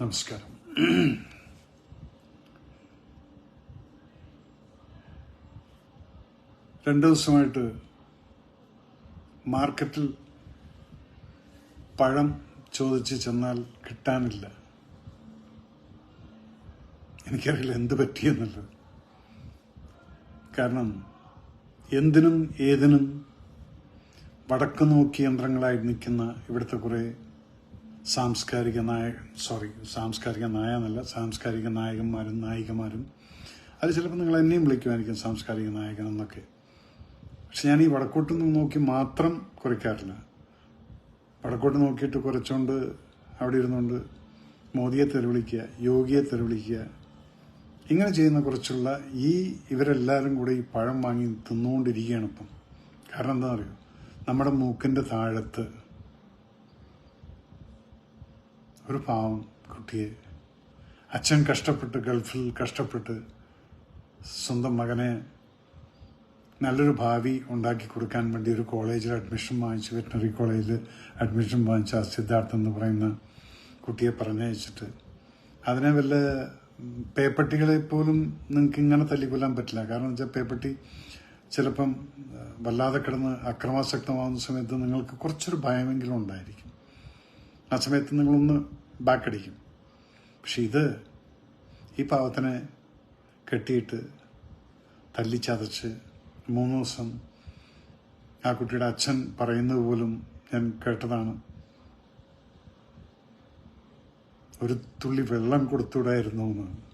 നമസ്കാരം. രണ്ട് ദിവസമായിട്ട് മാർക്കറ്റിൽ പഴം ചോദിച്ച് ചെന്നാൽ കിട്ടാനില്ല. എനിക്കറിയില്ല എന്ത് പറ്റിയെന്നുള്ളത് കാരണം എന്തിനും ഏതിനും വടക്ക് നോക്കി യന്ത്രങ്ങളായി നിൽക്കുന്ന ഇവിടുത്തെ കുറേ സാംസ്കാരിക നായ സോറി സാംസ്കാരിക നായ എന്നല്ല സാംസ്കാരിക നായകന്മാരും നായികമാരും. അത് ചിലപ്പോൾ നിങ്ങൾ എന്നെയും വിളിക്കുമായിരിക്കും സാംസ്കാരിക നായകൻ എന്നൊക്കെ. പക്ഷെ ഞാൻ ഈ വടക്കോട്ട് നോക്കി മാത്രം കുറയ്ക്കാറില്ല. വടക്കോട്ട് നോക്കിയിട്ട് കുറച്ചുകൊണ്ട് അവിടെ ഇരുന്നുകൊണ്ട് മോദിയെ തെരുവിളിക്കുക യോഗിയെ തെരുവിളിക്കുക ഇങ്ങനെ ചെയ്യുന്ന കുറച്ചുള്ള ഈ ഇവരെല്ലാവരും കൂടെ ഈ പഴം വാങ്ങി തിന്നുകൊണ്ടിരിക്കുകയാണ് ഇപ്പം. കാരണം എന്താ അറിയോ നമ്മുടെ മൂക്കിന്റെ താഴത്ത് ഒരു പാവം കുട്ടിയെ. അച്ഛൻ കഷ്ടപ്പെട്ട് ഗൾഫിൽ കഷ്ടപ്പെട്ട് സ്വന്തം മകനെ നല്ലൊരു ഭാവി ഉണ്ടാക്കി കൊടുക്കാൻ വേണ്ടി ഒരു കോളേജിൽ അഡ്മിഷൻ വാങ്ങിച്ച് വെറ്റിനറി കോളേജിൽ അഡ്മിഷൻ വാങ്ങിച്ച സിദ്ധാർത്ഥ് എന്ന് പറയുന്ന കുട്ടിയെ പറഞ്ഞയച്ചിട്ട്. അതിനെ വല്ല പേപ്പട്ടികളെ പോലും നിങ്ങൾക്ക് ഇങ്ങനെ തല്ലിക്കൊല്ലാൻ പറ്റില്ല. കാരണം വെച്ചാൽ പേപ്പട്ടി ചിലപ്പം വല്ലാതെ കിടന്ന് അക്രമാസക്തമാവുന്ന സമയത്ത് നിങ്ങൾക്ക് കുറച്ചൊരു ഭയമെങ്കിലും ഉണ്ടായിരിക്കും. ആ സമയത്ത് നിങ്ങളൊന്ന് ബാക്കടിക്കും. പക്ഷെ ഇത് ഈ പാവത്തിനെ കെട്ടിയിട്ട് തല്ലിച്ചതച്ച് മൂന്ന് ദിവസം ആ കുട്ടിയുടെ അച്ഛൻ പറയുന്നത് പോലും ഞാൻ കേട്ടതാണ്. ഒരു തുള്ളി വെള്ളം കൊടുത്തുവിടായിരുന്നു എന്ന്.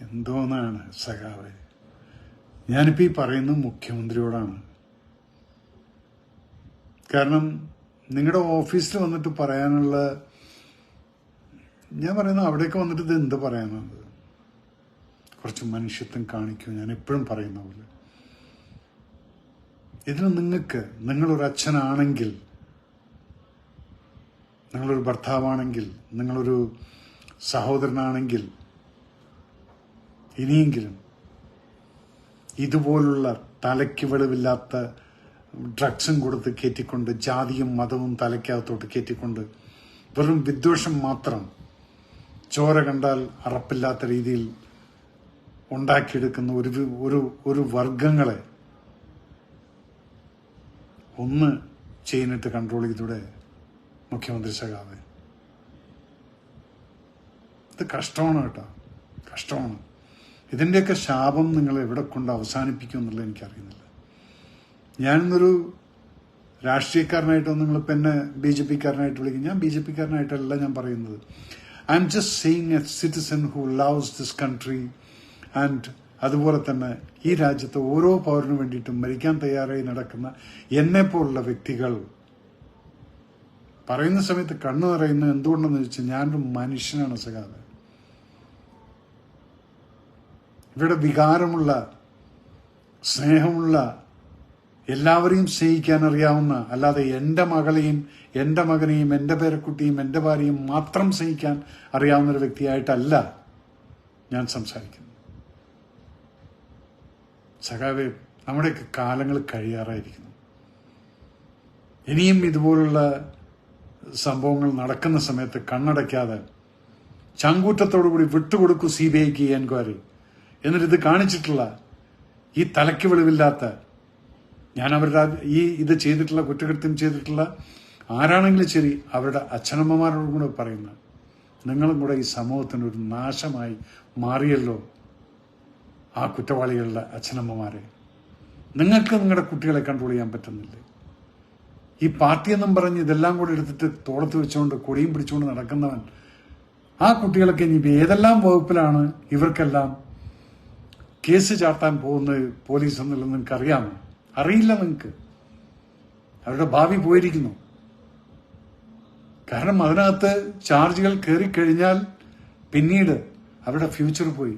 എന്തോന്നാണ് സഖാവെ? ഞാനിപ്പോ ഈ പറയുന്നത് മുഖ്യമന്ത്രിയോടാണ്. കാരണം നിങ്ങളുടെ ഓഫീസിൽ വന്നിട്ട് പറയാനുള്ള ഞാൻ പറയുന്നത് അവിടെയൊക്കെ വന്നിട്ട് ഇത് എന്ത് പറയാനുള്ളത് കുറച്ച് മനുഷ്യത്വം കാണിക്കൂ ഞാൻ എപ്പോഴും പറയുന്ന പോലെ. ഇതിന് നിങ്ങൾക്ക് നിങ്ങളൊരു അച്ഛനാണെങ്കിൽ നിങ്ങളൊരു ഭർത്താവാണെങ്കിൽ നിങ്ങളൊരു സഹോദരനാണെങ്കിൽ ഇനിയെങ്കിലും ഇതുപോലുള്ള തലയ്ക്ക് വെളിവില്ലാത്ത ഡ്രഗ്സും കൊടുത്ത് കയറ്റിക്കൊണ്ട് ജാതിയും മതവും തലയ്ക്കകത്തോട്ട് കയറ്റിക്കൊണ്ട് വെറും വിദ്വേഷം മാത്രം ചോര കണ്ടാൽ അറപ്പില്ലാത്ത രീതിയിൽ ഉണ്ടാക്കിയെടുക്കുന്ന ഒരു ഒരു ഒരു വർഗങ്ങളെ ഒന്ന് ചെയ്യുന്നിട്ട് കൺട്രോൾ ചെയ്തൂടെ മുഖ്യമന്ത്രി സഖാവ്? ഇത് കഷ്ടമാണ് കേട്ടോ. കഷ്ടമാണ്. ഇതിന്റെയൊക്കെ ശാപം നിങ്ങൾ എവിടെ കൊണ്ട് അവസാനിപ്പിക്കും എന്നുള്ളത് എനിക്കറിയുന്നില്ല. ഞാനിന്നൊരു രാഷ്ട്രീയക്കാരനായിട്ടോ നിങ്ങളിപ്പോൾ എന്നെ ബി ജെ പിക്കാരനായിട്ട് വിളിക്കും. ഞാൻ ബി ജെ പിക്കാരനായിട്ടല്ല ഞാൻ പറയുന്നത്. I'm just saying a citizen who loves this country and അതുപോലെ തന്നെ ഈ രാജ്യത്തെ ഓരോ പൗരനു വേണ്ടിയിട്ടും മരിക്കാൻ തയ്യാറായി നടക്കുന്ന എന്നെ പോലുള്ള വ്യക്തികൾ. പറയുന്ന സമയത്ത് കണ്ണു നിറയുന്നത് എന്തുകൊണ്ടെന്ന് വെച്ചാൽ ഞാനൊരു മനുഷ്യനാണ് സഖാവ്. ഇവിടെ വികാരമുള്ള സ്നേഹമുള്ള എല്ലാവരെയും സ്നേഹിക്കാൻ അറിയാവുന്ന അല്ലാതെ എന്റെ മകളെയും എന്റെ മകനെയും എന്റെ പേരക്കുട്ടിയും എന്റെ ഭാര്യയും മാത്രം സ്നേഹിക്കാൻ അറിയാവുന്ന ഒരു വ്യക്തിയായിട്ടല്ല ഞാൻ സംസാരിക്കുന്നത്. സഖാവേ നമ്മുടെയൊക്കെ കാലങ്ങൾ കഴിയാറായിരിക്കുന്നു. ഇനിയും ഇതുപോലുള്ള സംഭവങ്ങൾ നടക്കുന്ന സമയത്ത് കണ്ണടയ്ക്കാതെ ചങ്കൂറ്റത്തോടുകൂടി വിട്ടുകൊടുക്കൂ സി ബി ഐക്ക് എൻക്വയറി. എന്നിട്ട് ഇത് കാണിച്ചിട്ടുള്ള ഈ തലയ്ക്ക് വെളിവില്ലാത്ത ഞാൻ അവരുടെ ഈ ഇത് ചെയ്തിട്ടുള്ള കുറ്റകൃത്യം ചെയ്തിട്ടുള്ള ആരാണെങ്കിലും ശരി അവരുടെ അച്ഛനമ്മമാരോടും കൂടെ പറയുന്നത് നിങ്ങളും കൂടെ ഈ സമൂഹത്തിന് ഒരു നാശമായി മാറിയല്ലോ ആ കുറ്റവാളികളുടെ അച്ഛനമ്മമാരെ. നിങ്ങൾക്ക് നിങ്ങളുടെ കുട്ടികളെ കൺട്രോൾ ചെയ്യാൻ പറ്റുന്നില്ലേ? ഈ പാർട്ടി എന്നും പറഞ്ഞ് ഇതെല്ലാം കൂടെ എടുത്തിട്ട് തോളത്ത് വെച്ചുകൊണ്ട് കൊടിയും പിടിച്ചുകൊണ്ട് നടക്കുന്നവൻ ആ കുട്ടികളൊക്കെ ഇനി ഏതെല്ലാം വകുപ്പിലാണ് ഇവർക്കെല്ലാം കേസ് ചാർത്താൻ പോകുന്നത് പോലീസ് എന്നുള്ളത് നിങ്ങൾക്ക് അറിയാമോ അറിയില്ല നിങ്ങൾക്ക് അവരുടെ ഭാവി പോയിരിക്കുന്നു. കാരണം അതിനകത്ത് ചാർജുകൾ കയറിക്കഴിഞ്ഞാൽ പിന്നീട് അവരുടെ ഫ്യൂച്ചർ പോയി.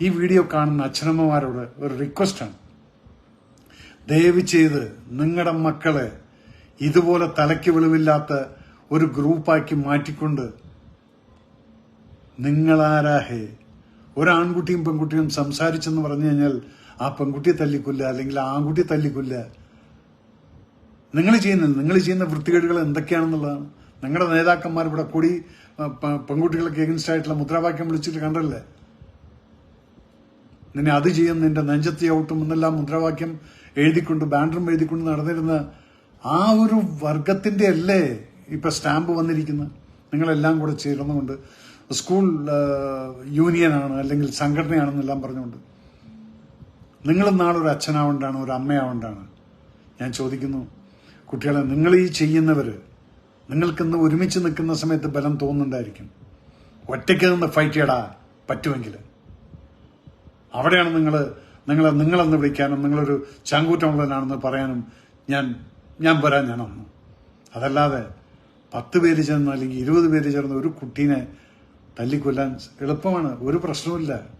ഈ വീഡിയോ കാണുന്ന അച്ഛനമ്മമാരോട് ഒരു റിക്വസ്റ്റാണ് ദയവ് ചെയ്ത് നിങ്ങളുടെ മക്കളെ ഇതുപോലെ തലയ്ക്ക് വെളിവില്ലാത്ത ഒരു ഗ്രൂപ്പാക്കി മാറ്റിക്കൊണ്ട് നിങ്ങളാരാഹേ ഒരാൺകുട്ടിയും പെൺകുട്ടിയും സംസാരിച്ചെന്ന് പറഞ്ഞു കഴിഞ്ഞാൽ ആ പെൺകുട്ടിയെ തല്ലിക്കൊല്ല അല്ലെങ്കിൽ ആൺകുട്ടിയെ തല്ലിക്കൊല്ല നിങ്ങൾ ചെയ്യുന്ന നിങ്ങൾ ചെയ്യുന്ന വൃത്തികേടുകൾ എന്തൊക്കെയാണെന്നുള്ളതാണ്. നിങ്ങളുടെ നേതാക്കന്മാർ ഇവിടെ കൂടി പെൺകുട്ടികൾക്ക് എഗൻസ്റ്റ് ആയിട്ടുള്ള മുദ്രാവാക്യം വിളിച്ചിട്ട് കണ്ടല്ലേ? നിന്നെ അത് ചെയ്യും നിന്റെ നെഞ്ചത്തി ഔട്ടും എന്നെല്ലാം മുദ്രാവാക്യം എഴുതിക്കൊണ്ട് ബാൻഡറും എഴുതിക്കൊണ്ട് നടന്നിരുന്ന ആ ഒരു വർഗത്തിന്റെ അല്ലേ ഇപ്പൊ സ്റ്റാമ്പ് വന്നിരിക്കുന്നത്? നിങ്ങളെല്ലാം കൂടെ ചേർന്നുകൊണ്ട് സ്കൂൾ യൂണിയനാണ് അല്ലെങ്കിൽ സംഘടനയാണെന്നെല്ലാം പറഞ്ഞുകൊണ്ട്. നിങ്ങൾ ഒരു അച്ഛനാവേണ്ടാണ് ഒരു അമ്മയാവേണ്ടാണ്. ഞാൻ ചോദിക്കുന്നു കുട്ടികളെ നിങ്ങൾ ഈ ചെയ്യുന്നവർ നിങ്ങൾക്കിന്ന് ഒരുമിച്ച് നിൽക്കുന്ന സമയത്ത് ബലം തോന്നുന്നുണ്ടായിരിക്കും. ഒറ്റയ്ക്ക് നിന്ന് ഫൈറ്റ് ചെയ്യടാ പറ്റുമെങ്കിൽ. അവിടെയാണ് നിങ്ങൾ നിങ്ങളെ നിങ്ങളെന്ന് വിളിക്കാനും നിങ്ങളൊരു ചങ്കൂറ്റമുള്ളവനാണെന്ന് പറയാനും ഞാൻ ഞാൻ വരാൻ ഞാൻ അന്ന് അതല്ലാതെ പത്ത് പേര് ചേർന്ന് അല്ലെങ്കിൽ ഇരുപത് പേര് ചേർന്ന് ഒരു കുട്ടീനെ തല്ലിക്കൊല്ലാൻ എളുപ്പമാണ്. ഒരു പ്രശ്നവുമില്ല.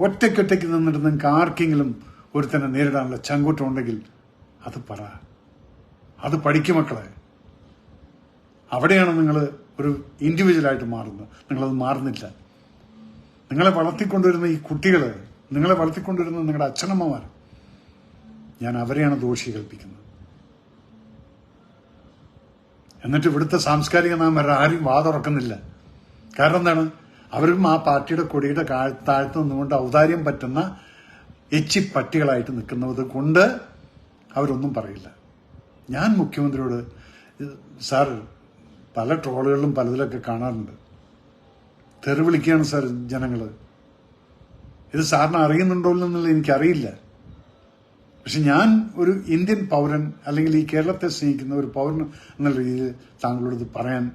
ഒറ്റയ്ക്കൊറ്റയ്ക്ക് നിന്നിട്ട് നിങ്ങൾക്ക് ആർക്കെങ്കിലും ഒരുത്തനെ നേരിടാനുള്ള ചങ്കൂറ്റം ഉണ്ടെങ്കിൽ അത് പറ. അത് പഠിക്കും മക്കളെ. അവിടെയാണ് നിങ്ങൾ ഒരു ഇൻഡിവിജ്വലായിട്ട് മാറുന്നത്. നിങ്ങളത് മാറുന്നില്ല. നിങ്ങളെ വളർത്തിക്കൊണ്ടുവരുന്ന ഈ കുട്ടികൾ നിങ്ങളെ വളർത്തിക്കൊണ്ടുവരുന്ന നിങ്ങളുടെ അച്ഛനമ്മമാർ ഞാൻ അവരെയാണ് ദോഷി കൽപ്പിക്കുന്നത് എന്നിട്ട് ഇവിടുത്തെ സാംസ്കാരിക നാം ആരും വാതുറക്കുന്നില്ല. കാരണം എന്താണ്? അവരും ആ പാർട്ടിയുടെ കൊടിയുടെ താഴത്ത് നിന്നുകൊണ്ട് ഔദാര്യം പറ്റുന്ന എച്ചി പട്ടികളായിട്ട് നിൽക്കുന്നത് കൊണ്ട് അവരൊന്നും പറയില്ല. ഞാൻ മുഖ്യമന്ത്രിയോട് സാർ പല ട്രോളുകളിലും പലതിലൊക്കെ കാണാറുണ്ട്. തെറി വിളിക്കുകയാണ് സാർ ജനങ്ങൾ ഇത് സാറിന് അറിയുന്നുണ്ടോ എന്നുള്ളത് എനിക്കറിയില്ല. പക്ഷെ ഞാൻ ഒരു ഇന്ത്യൻ പൗരൻ അല്ലെങ്കിൽ ഈ കേരളത്തെ സ്നേഹിക്കുന്ന ഒരു പൗരൻ എന്നുള്ള രീതിയിൽ താങ്കളോട് ഇത് പറയാൻ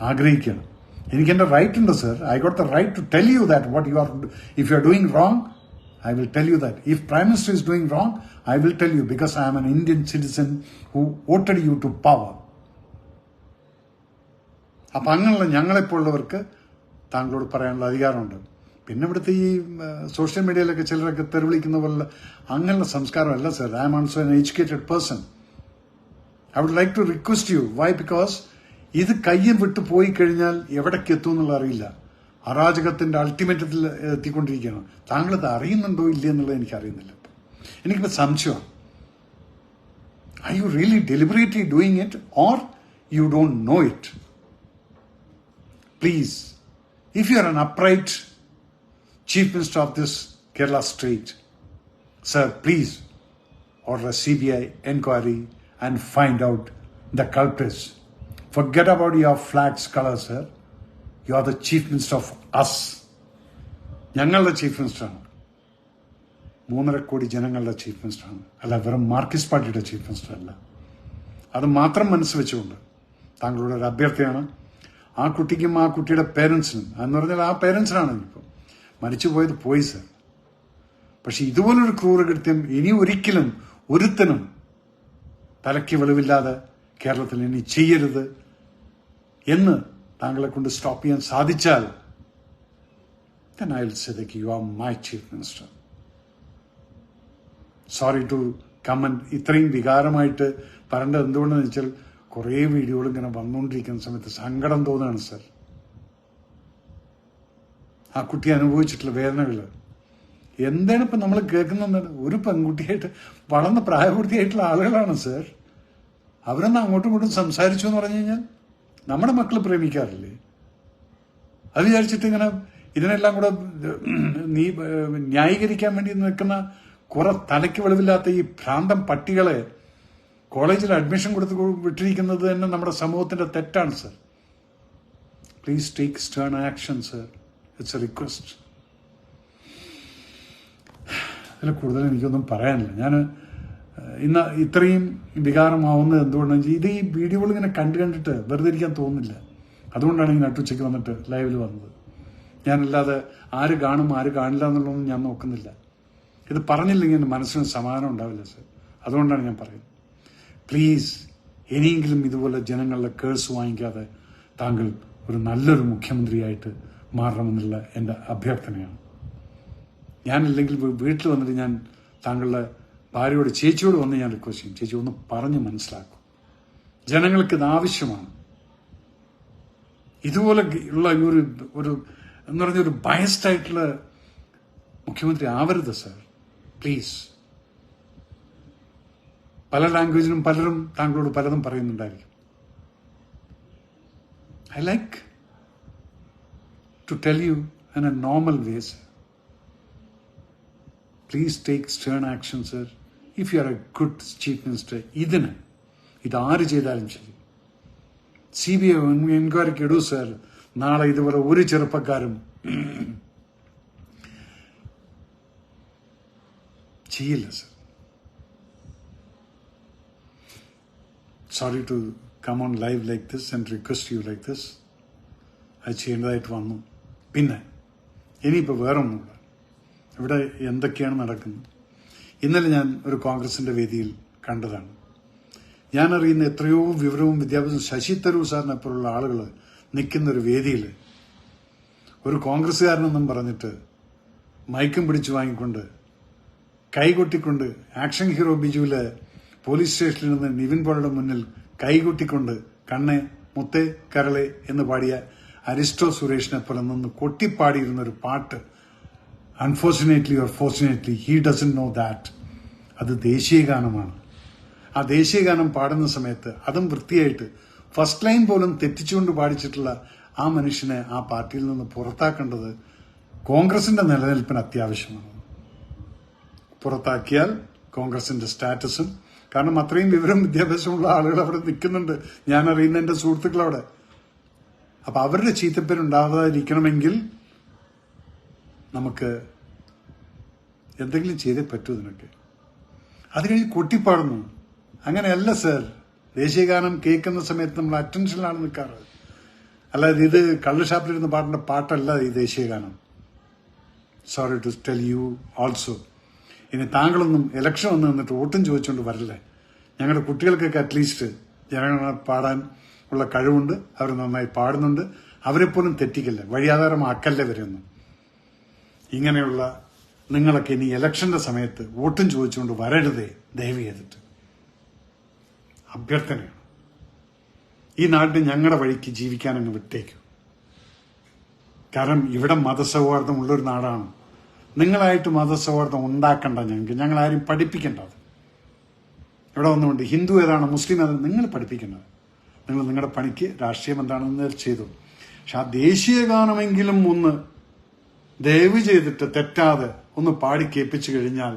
ആഗ്രഹിക്കുകയാണ്. എനിക്ക് എന്റെ റൈറ്റ് ഉണ്ട് sir I got the right to tell you that what you are if you are doing wrong I will tell you that if prime minister is doing wrong I will tell you because I am an Indian citizen who voted you to power അപ്പം അങ്ങനെയുള്ള ഞങ്ങളെപ്പോലുള്ളവർക്ക് താങ്കളോട് പറയാനുള്ള അധികാരമുണ്ട്. പിന്നെ ഇവിടുത്തെ ഈ social മീഡിയയിലൊക്കെ ചിലരൊക്കെ തെരുവിളിക്കുന്ന പോലെ അങ്ങനെയുള്ള സംസ്കാരമല്ല sir I'm also an educated person I would like to request you why because ഇത് കയ്യിൽ വിട്ടു പോയി കഴിഞ്ഞാൽ എവിടേക്ക് എത്തും എന്നുള്ള അറിയില്ല. അരാജകത്തിന്റെ അൾട്ടിമേറ്റത്തിൽ എത്തിക്കൊണ്ടിരിക്കുകയാണ്. താങ്കൾ ഇത് അറിയുന്നുണ്ടോ ഇല്ലേ എന്നുള്ളത് എനിക്ക് അറിയുന്നില്ല. എനിക്കിപ്പോൾ എനിക്കിപ്പോ സംശയമാണ് I you really deliberately doing it or you don't know it please please, if you are an upright minister of of this Kerala sir sir, please C B I enquiry and find out the culprits. Forget about your flag's color, sir. You are the chief minister of us. ഞങ്ങളുടെ chief മിനിസ്റ്ററാണ് മൂന്നര കോടി ജനങ്ങളുടെ chief മിനിസ്റ്ററാണ് അല്ല വെറും Marxist പാർട്ടിയുടെ chief minister അല്ല. അത് മാത്രം മനസ്സ് വെച്ചുകൊണ്ട് താങ്കളുടെ ഒരു അഭ്യർത്ഥനയാണ് ആ കുട്ടിക്കും ആ കുട്ടിയുടെ പേരൻസിനും എന്ന് പറഞ്ഞാൽ ആ പേരൻസിനാണ് ഇപ്പോൾ മരിച്ചു പോയത് പോയി സർ പക്ഷെ ഇതുപോലൊരു ക്രൂരകൃത്യം ഇനി ഒരിക്കലും ഒരുത്തനും തലയ്ക്ക് വെളിവില്ലാതെ കേരളത്തിൽ ഇനി ചെയ്യരുത് എന്ന് താങ്കളെ കൊണ്ട് സ്റ്റോപ്പ് ചെയ്യാൻ സാധിച്ചാൽ then I'll say that you are. Sorry to comment ഇത്രയും വികാരമായിട്ട് പറയേണ്ടത് എന്തുകൊണ്ടെന്ന് വെച്ചാൽ കുറേ വീഡിയോകൾ ഇങ്ങനെ വന്നുകൊണ്ടിരിക്കുന്ന സമയത്ത് സങ്കടം തോന്നുകയാണ് സർ. ആ കുട്ടി അനുഭവിച്ചിട്ടുള്ള വേദനകൾ. എന്താണ് ഇപ്പൊ നമ്മൾ കേൾക്കുന്നത് ഒരു പെൺകുട്ടിയായിട്ട് വളർന്ന പ്രായപൂർത്തിയായിട്ടുള്ള ആളുകളാണ് സർ. അവരൊന്ന് അങ്ങോട്ടും ഇങ്ങോട്ടും സംസാരിച്ചു എന്ന് പറഞ്ഞു കഴിഞ്ഞാൽ? നമ്മുടെ മക്കൾ പ്രേമിക്കാറില്ലേ? അത് വിചാരിച്ചിട്ട് ഇങ്ങനെ ഇതിനെല്ലാം കൂടെ നീ ന്യായീകരിക്കാൻ വേണ്ടി നിൽക്കുന്ന കുറെ തലയ്ക്ക് വെളിവില്ലാത്ത ഈ ഭ്രാന്തം പട്ടികളെ കോളേജിൽ അഡ്മിഷൻ കൊടുത്ത് വിട്ടിരിക്കുന്നത് തന്നെ നമ്മുടെ സമൂഹത്തിന്റെ തെറ്റാണ് sir. Please take stern action sir it's a request അതിൽ കൂടുതൽ എനിക്കൊന്നും പറയാനില്ല. ഞാൻ ഇന്ന് ഇത്രയും വികാരമാവുന്നത് എന്തുകൊണ്ടാണെന്ന് വെച്ചാൽ ഇത് ഈ വീഡിയോകൾ ഇങ്ങനെ കണ്ടു കണ്ടിട്ട് വെറുതെ ഇരിക്കാൻ തോന്നുന്നില്ല. അതുകൊണ്ടാണ് ഈ നട്ടുച്ചയ്ക്ക് വന്നിട്ട് ലൈവിൽ വന്നത്. ഞാനല്ലാതെ ആര് കാണും ആര് കാണില്ല എന്നുള്ളതൊന്നും ഞാൻ നോക്കുന്നില്ല. ഇത് പറഞ്ഞില്ലെങ്കിൽ എന്റെ മനസ്സിന് സമാധാനം ഉണ്ടാവില്ല സർ. അതുകൊണ്ടാണ് ഞാൻ പറയുന്നത്. പ്ലീസ് ഇനിയെങ്കിലും ഇതുപോലെ ജനങ്ങളുടെ കേഴ്സ് വാങ്ങിക്കാതെ താങ്കൾ ഒരു നല്ലൊരു മുഖ്യമന്ത്രിയായിട്ട് മാറണമെന്നുള്ള എന്റെ അഭ്യർത്ഥനയാണ്. ഞാനില്ലെങ്കിൽ വീട്ടിൽ വന്നിട്ട് ഞാൻ താങ്കളുടെ ഭാര്യയോട് ചേച്ചിയോട് വന്ന് ഞാൻ റിക്വസ്റ്റ് ചെയ്യും. ചേച്ചി ഒന്ന് പറഞ്ഞ് മനസ്സിലാക്കും. ജനങ്ങൾക്ക് ഇത് ആവശ്യമാണ്. ഇതുപോലെ ഉള്ള ഒരു ഒരു എന്ന് പറഞ്ഞ ഒരു ബയസ്ഡ് ആയിട്ടുള്ള മുഖ്യമന്ത്രി ആവരുത് സർ പ്ലീസ് പല ലാംഗ്വേജിലും പലരും താങ്കളോട് പലതും പറയുന്നുണ്ടായിരിക്കും. I like to tell you in a normal way sir please take stern action sir if you are a good chief minister ഇതിന് ഇതാര് ചെയ്താലും ശരി. സി ബി ഐ എൻക്വയറിക്ക് ഇടൂ സർ നാളെ ഇതുപോലെ ഒരു ചെറുപ്പക്കാരും ചെയ്യില്ല sir sorry to come on live like this and request you like this അത് ചെയ്യേണ്ടതായിട്ട് വന്നു. പിന്നെ ഇനിയിപ്പോൾ വേറൊന്നുമില്ല. ഇവിടെ എന്തൊക്കെയാണ് നടക്കുന്നത്? ഇന്നലെ ഞാൻ ഒരു കോൺഗ്രസിന്റെ വേദിയിൽ കണ്ടതാണ്. ഞാൻ അറിയുന്ന എത്രയോ വിവരവും വിദ്യാഭ്യാസവും ശശി തരൂർ സാറിനെ പോലുള്ള ആളുകൾ നിൽക്കുന്ന ഒരു വേദിയിൽ ഒരു കോൺഗ്രസ്സുകാരനെന്നും പറഞ്ഞിട്ട് മയക്കും പിടിച്ചു വാങ്ങിക്കൊണ്ട് കൈകൊട്ടിക്കൊണ്ട് ആക്ഷൻ ഹീറോ ബിജുവിലെ പോലീസ് സ്റ്റേഷനിൽ നിന്ന് നിവിൻ പോളുടെ മുന്നിൽ കൈകൊട്ടിക്കൊണ്ട് കണ്ണെ മുത്തേ കരളെ എന്ന് പാടിയ അരിസ്റ്റോ സുരേഷിനെ പോലെ നിന്ന് കൊട്ടിപ്പാടിയിരുന്ന ഒരു പാട്ട് unfortunately or fortunately he doesn't know that അത് ദേശീയ ഗാനമാണ്. ആ ദേശീയ ഗാനം പാടുന്ന സമയത്ത് അതും വൃത്തിയായിട്ട് ഫസ്റ്റ് ലൈൻ പോലും തെറ്റിച്ചുകൊണ്ട് പാടിച്ചിട്ടുള്ള ആ മനുഷ്യനെ ആ പാർട്ടിയിൽ നിന്ന് പുറത്താക്കേണ്ടത് കോൺഗ്രസിന്റെ നിലനിൽപ്പിന് അത്യാവശ്യമാണ്. പുറത്താക്കിയാൽ കോൺഗ്രസിന്റെ സ്റ്റാറ്റസും. കാരണം അത്രയും വിവരം വിദ്യാഭ്യാസമുള്ള ആളുകൾ അവിടെ നിൽക്കുന്നുണ്ട്. ഞാൻ അറിയുന്ന എന്റെ സുഹൃത്തുക്കൾ അവിടെ അപ്പൊ അവരുടെ ചീത്തപ്പേരുണ്ടാകാതിരിക്കണമെങ്കിൽ നമുക്ക് എന്തെങ്കിലും ചെയ്തേ പറ്റൂ ഇതിനൊക്കെ അത് കഴിഞ്ഞ് കൊട്ടിപ്പാടുന്നു. അങ്ങനെയല്ല സർ. ദേശീയഗാനം കേൾക്കുന്ന സമയത്ത് നമ്മൾ അറ്റൻഷനിലാണ് നിൽക്കാറ്. അല്ലാതെ ഇത് കള്ള് ഷാപ്പിലിരുന്ന് പാടേണ്ട പാട്ടല്ല ഈ ദേശീയഗാനം sorry to tell you also ഇനി താങ്കളൊന്നും ഇലക്ഷൻ വന്ന് നിന്നിട്ട് വോട്ടും ചോദിച്ചുകൊണ്ട് വരല്ലേ? ഞങ്ങളുടെ കുട്ടികൾക്കൊക്കെ അറ്റ്ലീസ്റ്റ് ജനഗണന പാടാൻ ഉള്ള കഴിവുണ്ട്. അവർ നന്നായി പാടുന്നുണ്ട്. അവരെപ്പോലും തെറ്റിക്കല്ലേ? വഴിയാധാരമാക്കല്ലേ വരുന്നു ഇങ്ങനെയുള്ള നിങ്ങളൊക്കെ ഇനി ഇലക്ഷന്റെ സമയത്ത് വോട്ടും ചോദിച്ചുകൊണ്ട് വരരുതേ ദയവ് ചെയ്തിട്ട്. അഭ്യർത്ഥനയാണ്. ഈ നാട്ടിൽ ഞങ്ങളുടെ വഴിക്ക് ജീവിക്കാൻ അങ്ങ് വിട്ടേക്കും. കാരണം ഇവിടെ മതസൗഹാർദ്ദം ഉള്ളൊരു നാടാണ്. നിങ്ങളായിട്ട് മതസൗഹാർദ്ദം ഉണ്ടാക്കണ്ട ഞങ്ങൾക്ക്. ഞങ്ങൾ ആരും പഠിപ്പിക്കേണ്ട അത് ഇവിടെ ഒന്നുമുണ്ട് ഹിന്ദു ഏതാണ് മുസ്ലിം ഏതാണ് നിങ്ങൾ പഠിപ്പിക്കേണ്ടത്. നിങ്ങൾ നിങ്ങളുടെ പണിക്ക് രാഷ്ട്രീയം എന്താണെന്ന് ചെയ്തു. പക്ഷെ ആ ദേശീയ ഗാനമെങ്കിലും ഒന്ന് ദയവ് ചെയ്തിട്ട് തെറ്റാതെ ഒന്ന് പാടി കേൾപ്പിച്ചു കഴിഞ്ഞാൽ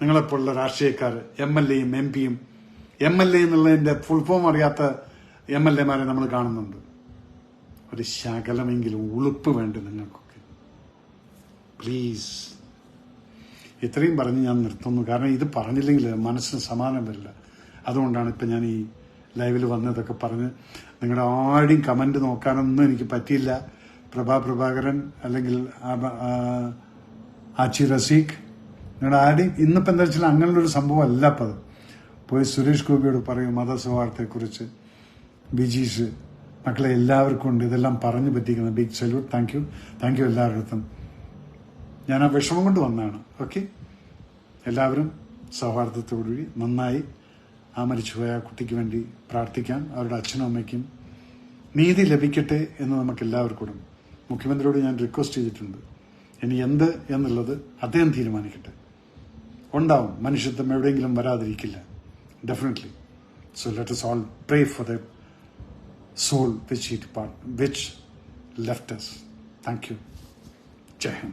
നിങ്ങളെപ്പോലുള്ള രാഷ്ട്രീയക്കാർ എം എൽ എയും എം പിയും എം എൽ എ എന്നുള്ളതിന്റെ ഫുൾ ഫോം അറിയാത്ത എം എൽ എമാരെ നമ്മൾ കാണുന്നുണ്ട്. ഒരു ശകലമെങ്കിലും ഉളുപ്പ് വേണ്ട നിങ്ങൾക്കൊക്കെ? പ്ലീസ് ഇത്രയും പറഞ്ഞ് ഞാൻ നിർത്തുന്നു. കാരണം ഇത് പറഞ്ഞില്ലെങ്കിൽ മനസ്സിന് സമാധാനം വരില്ല. അതുകൊണ്ടാണ് ഇപ്പം ഞാൻ ഈ ലൈവിൽ വന്നതൊക്കെ പറഞ്ഞ് നിങ്ങളുടെ ആരുടെയും കമന്റ് നോക്കാനൊന്നും എനിക്ക് പറ്റിയില്ല. പ്രഭാ പ്രഭാകരൻ അല്ലെങ്കിൽ ആച്ചി റസീഖ് നിങ്ങളുടെ ആരും ഇന്നിപ്പോൾ എന്താ വെച്ചാൽ അങ്ങനെയുള്ളൊരു സംഭവം അല്ല അപ്പം പോയി സുരേഷ് ഗോപിയോട് പറയും മതസൗഹാർദ്ദത്തെക്കുറിച്ച്. ബിജീഷ് മക്കളെ എല്ലാവർക്കും ഉണ്ട്. ഇതെല്ലാം പറഞ്ഞു പറ്റിക്കുന്ന big salute thank you thank you എല്ലാവരുടെ ഞാൻ ആ വിഷമം കൊണ്ട് വന്നതാണ്. ഓക്കെ എല്ലാവരും സൗഹാർദ്ദത്തോടുകൂടി നന്നായി ആ മരിച്ചുപോയ കുട്ടിക്ക് വേണ്ടി പ്രാർത്ഥിക്കാം. അവരുടെ അച്ഛനും അമ്മയ്ക്കും നീതി ലഭിക്കട്ടെ എന്ന് നമുക്ക് എല്ലാവർക്കും മുഖ്യമന്ത്രിയോട് ഞാൻ റിക്വസ്റ്റ് ചെയ്തിട്ടുണ്ട്. ഇനി എന്ത് എന്നുള്ളത് അദ്ദേഹം തീരുമാനിക്കട്ടെ. ഉണ്ടാവും. മനുഷ്യത്വം എവിടെയെങ്കിലും വരാതിരിക്കില്ല. Definitely so let us all pray for the soul which it part which left thank you Jai Hind